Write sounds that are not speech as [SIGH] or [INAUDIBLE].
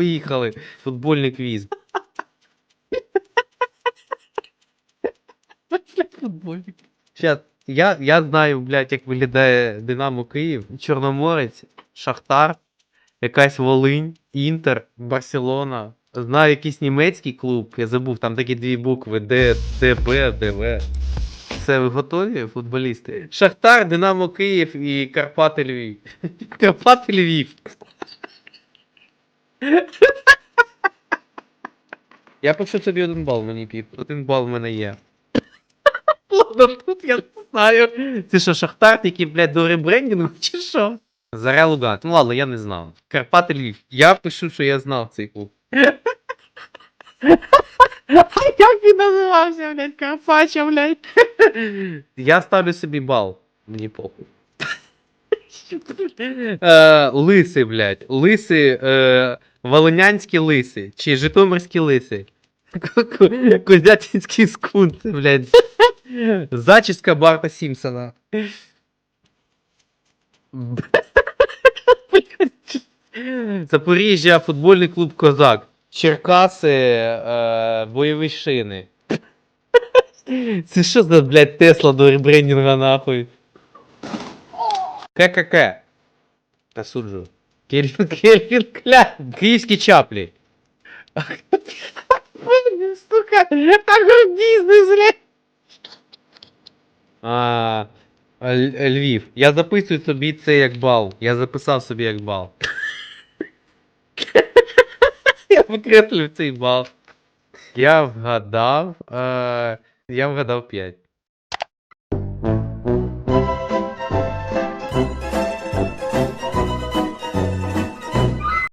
Поїхали. Футбольний квіз. Футбольний. Щас, я, я знаю, блядь, як виглядає Динамо Київ, Чорноморець, Шахтар, якась Волинь, Інтер, Барселона. Знаю якийсь німецький клуб, я забув, там такі дві букви Д, ДБ, ДВ. Все, ви готові, футболісти? Шахтар, Динамо Київ і Карпати Львів. [LAUGHS] Карпати Львів. [LAUGHS] Я пишу собі один бал мені піп. Один бал в мене є. [LAUGHS] Ладно, тут я не знаю. Це що, Шахтар, який, блядь, до ребрендінгу, [LAUGHS] чи що? Заря Луган. Ну ладно, я не знав. Карпати Львів. Я пишу, що я знав цей клуб. А як він називався, блядь, Карпача, блядь? Я ставлю собі бал. Мені похуй. Е, лиси, блядь. Лиси, е, волинянські лиси. Чи житомирські лиси. Козятинські скунси, блядь. Зачіска Барта Сімпсона. Запоріжжя, футбольний клуб Козак. Черкаси, е, бойові шини. Це що за, блядь, Тесла до ребрендінга нахуй? ККК. Осуджую. Кельвін, Кельвін [LAUGHS] Кляйн. Київські чаплі. [LAUGHS] Сука, агробізнес, блядь. А, Л- Львів. Я записую собі це як бал. Я записав собі як бал. [LAUGHS] Я викреслю цей бал. Я вгадав. Е, я вгадав 5.